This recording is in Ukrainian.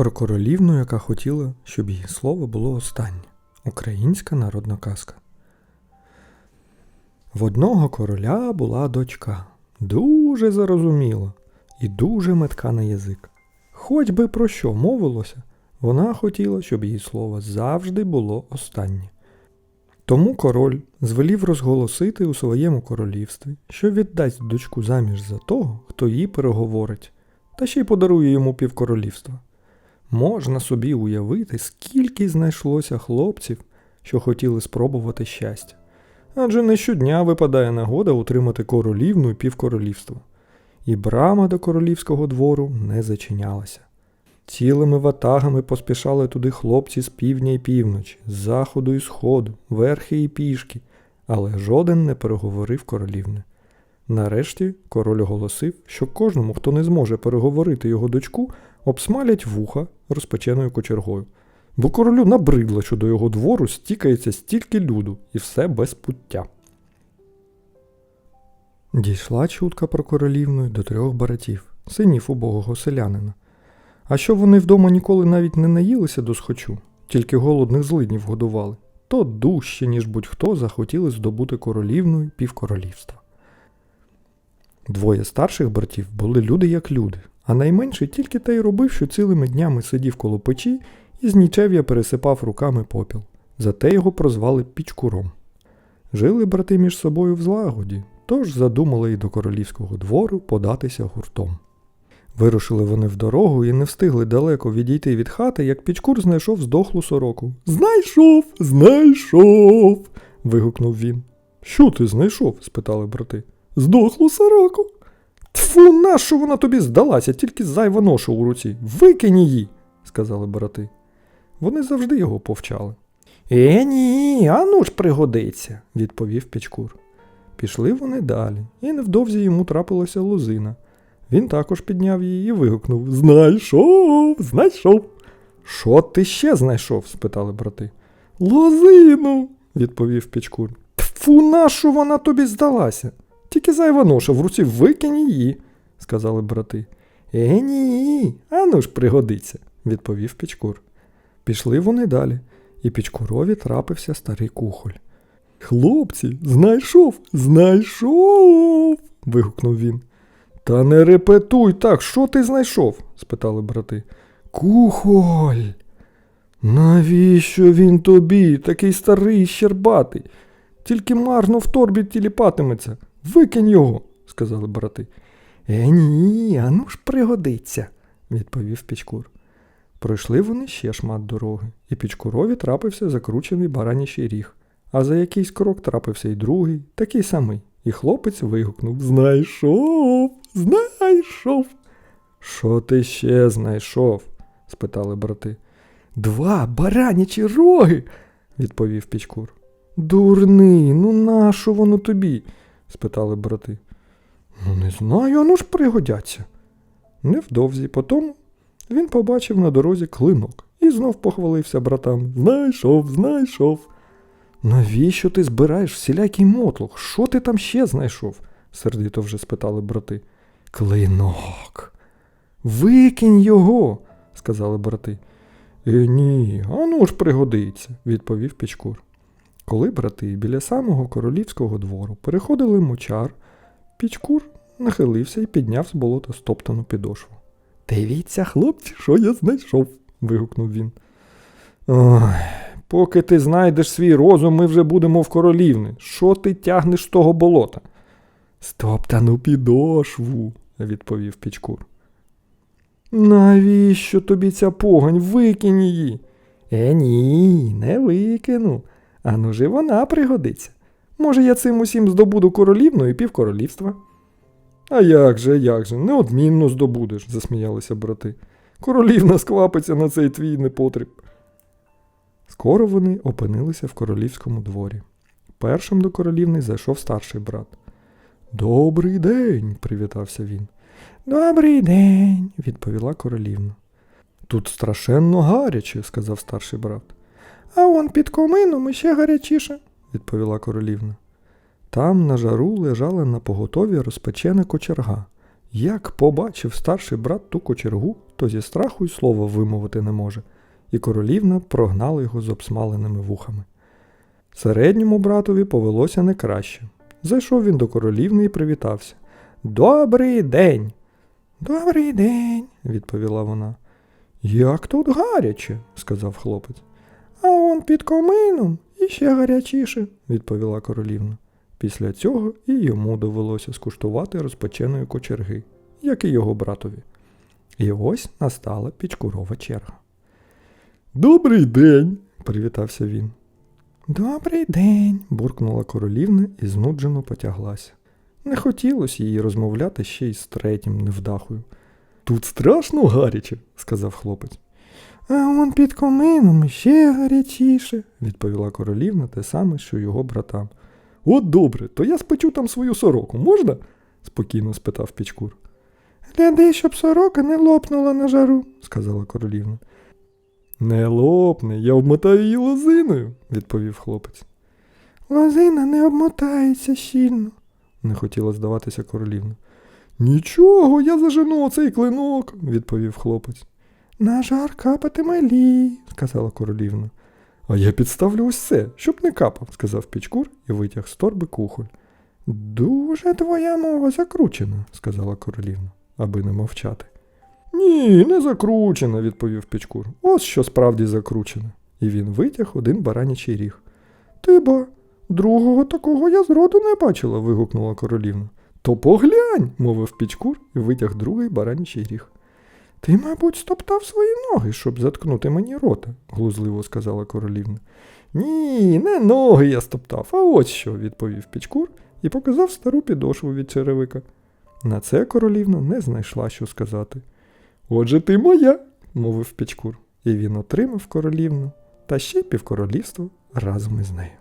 Про королівну, яка хотіла, щоб її слово було останнє. Українська народна казка. В одного короля була дочка, дуже зарозуміла і дуже метка на язик. Хоч би про що мовилося, вона хотіла, щоб її слово завжди було останнє. Тому король звелів розголосити у своєму королівстві, що віддасть дочку заміж за того, хто її переговорить, та ще й подарує йому півкоролівства. Можна собі уявити, скільки знайшлося хлопців, що хотіли спробувати щастя. Адже не щодня випадає нагода утримати королівну і півкоролівства. І брама до королівського двору не зачинялася. Цілими ватагами поспішали туди хлопці з півдня і півночі, з заходу і сходу, верхи і пішки, але жоден не переговорив королівни. Нарешті король оголосив, що кожному, хто не зможе переговорити його дочку, обсмалять вуха розпеченою кочергою. Бо королю набридло, що до його двору стікається стільки люду, і все без пуття. Дійшла чутка про королівну до трьох братів, синів убогого селянина. А що вони вдома ніколи навіть не наїлися до схочу, тільки голодних злиднів годували, то дужче, ніж будь-хто захотіли здобути королівну й півкоролівства. Двоє старших братів були люди як люди, а найменший тільки те й робив, що цілими днями сидів коло печі і з нічев'я пересипав руками попіл. Зате його прозвали Пічкуром. Жили брати між собою в злагоді, тож задумали й до королівського двору податися гуртом. Вирушили вони в дорогу і не встигли далеко відійти від хати, як Пічкур знайшов здохлу сороку. Знайшов, знайшов. вигукнув він. Що ти знайшов? спитали брати. Здохлу сороку. Тфу, нащо вона тобі здалася, тільки зайва ноша у руці. Викинь її, сказали брати. Вони завжди його повчали. Е, ні, а ну ж пригодиться, відповів Пічкур. Пішли вони далі, і невдовзі йому трапилася лозина. Він також підняв її і вигукнув Знайшов, знайшов. Що ти ще знайшов? спитали брати. Лозину, відповів Пічкур. Тфу, нашу вона тобі здалася. Тільки зайва ноша в руці викинь її, сказали брати. Е, ні, а ну ж пригодиться, відповів Пічкур. Пішли вони далі, і Пічкурові трапився старий кухоль. Хлопці, знайшов, знайшов. вигукнув він. Та не репетуй так, що ти знайшов? спитали брати. Кухоль. Навіщо він тобі, такий старий щербатий? Тільки марно в торбі тіліпатиметься. Викинь його, сказали брати. Е, ні, а ну ж пригодиться, відповів Пічкур. Пройшли вони ще шмат дороги, і Пічкурові трапився закручений баранячий ріг, а за якийсь крок трапився й другий, такий самий, і хлопець вигукнув Знайшов, знайшов. Що ти ще знайшов? спитали брати. Два баранячі роги, відповів Пічкур. Дурний, ну нащо воно тобі? Спитали брати. Ну, не знаю, ану ж пригодяться. Невдовзі потім він побачив на дорозі клинок і знов похвалився братам. Знайшов, знайшов. Навіщо ти збираєш всілякий мотлох? Що ти там ще знайшов? сердито вже спитали брати. Клинок. Викинь його, сказали брати. Е, ні, ану ж пригодиться, відповів Пічкур. Коли брати біля самого королівського двору переходили мочар, Пічкур нахилився і підняв з болота стоптану підошву. Дивіться, хлопці, що я знайшов. вигукнув він. Ой, поки ти знайдеш свій розум, ми вже будемо в королівни. Що ти тягнеш з того болота? Стоптану підошву, відповів Пічкур. Навіщо тобі ця погань? Викинь її. Е, ні, не викину. А ну же вона пригодиться. Може, я цим усім здобуду королівну і півкоролівства. А як же, як же, неодмінно здобудеш, засміялися брати. Королівна сквапиться на цей твій непотріб. Скоро вони опинилися в королівському дворі. Першим до королівни зайшов старший брат. Добрий день, привітався він. Добрий день, відповіла королівна. Тут страшенно гаряче, сказав старший брат. А он під комином іще гарячіше, відповіла королівна. Там на жару лежала на поготові розпечена кочерга, Як побачив старший брат ту кочергу, то зі страху й слова вимовити не може, і королівна прогнала його з обсмаленими вухами. Середньому братові повелося не краще. Зайшов він до королівни і привітався. Добрий день. Добрий день, відповіла вона. Як тут гаряче, сказав хлопець. А он під комином іще гарячіше, відповіла королівна. Після цього і йому довелося скуштувати розпеченої кочерги, як і його братові. І ось настала пічкурова черга. Добрий день, привітався він. Добрий день, буркнула королівна і знуджено потяглася. Не хотілося їй розмовляти ще й з третім невдахою. Тут страшно гаряче, сказав хлопець. А он під комином ще гарячіше, відповіла королівна те саме, що його братам. От добре, то я спечу там свою сороку, можна? спокійно спитав Пічкур. Гляди, щоб сорока не лопнула на жару, сказала королівна. Не лопне, я обмотаю її лозиною, відповів хлопець. Лозина не обмотається щільно, не хотіла здаватися королівна. Нічого, я зажену оцей клинок, відповів хлопець. На жар капатиме лій, сказала королівна. А я підставлю це, щоб не капав, сказав Пічкур і витяг з торби кухоль. Дуже твоя мова закручена, сказала королівна, аби не мовчати. Ні, не закручена, відповів Пічкур. Ось що справді закручена. І він витяг один баранячий ріг. Ти ба, другого такого я зроду не бачила, вигукнула королівна. То поглянь, мовив Пічкур і витяг другий баранячий ріг. Ти, мабуть, стоптав свої ноги, щоб заткнути мені рота, глузливо сказала королівна. Ні, не ноги я стоптав, а ось що, відповів Пічкур і показав стару підошву від черевика. На це королівна не знайшла, що сказати. Отже, ти моя, мовив Пічкур, і він отримав королівну та ще півкоролівство разом із нею.